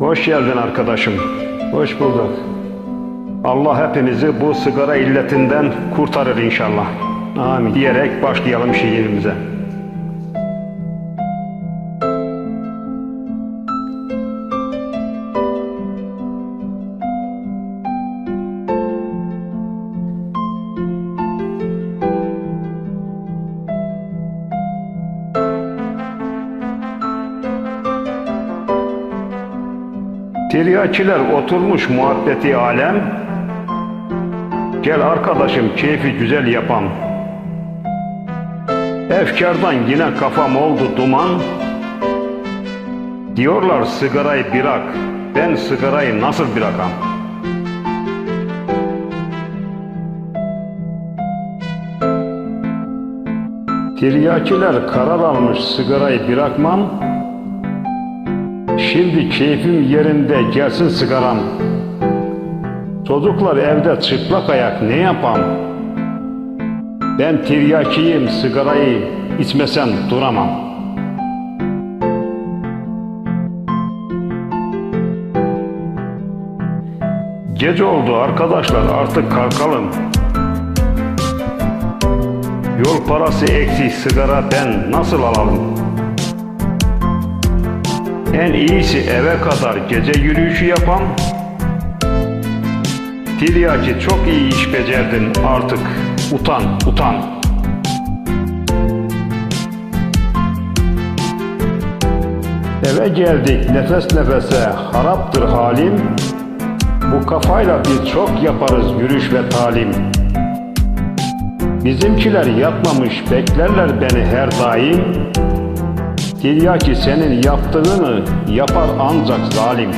Hoş geldin arkadaşım. Hoş bulduk. Allah hepimizi bu sigara illetinden kurtarır inşallah. Amin. Diyerek başlayalım şiirimize. Tiryakiler oturmuş muhabbeti alem. Gel arkadaşım keyfi güzel yapan. Efkardan yine kafam oldu duman. Diyorlar sigarayı bırak. Ben sigarayı nasıl bırakam? Tiryakiler karar almış sigarayı bırakmam. Şimdi keyfim yerinde gelsin sigaram. Çocuklar evde çıplak ayak ne yapam? Ben tiryakiyim sigarayı içmesem duramam. Gece oldu arkadaşlar artık kalkalım. Yol parası eksik sigara ben nasıl alalım? En iyisi eve kadar gece yürüyüşü yapan. Tiryaki çok iyi iş becerdin artık. Utan, utan. Eve geldik nefes nefese haraptır halim. Bu kafayla biz çok yaparız yürüyüş ve talim. Bizimkiler yatmamış beklerler beni her daim. Tiryaki senin yaptığını yapar ancak zalim.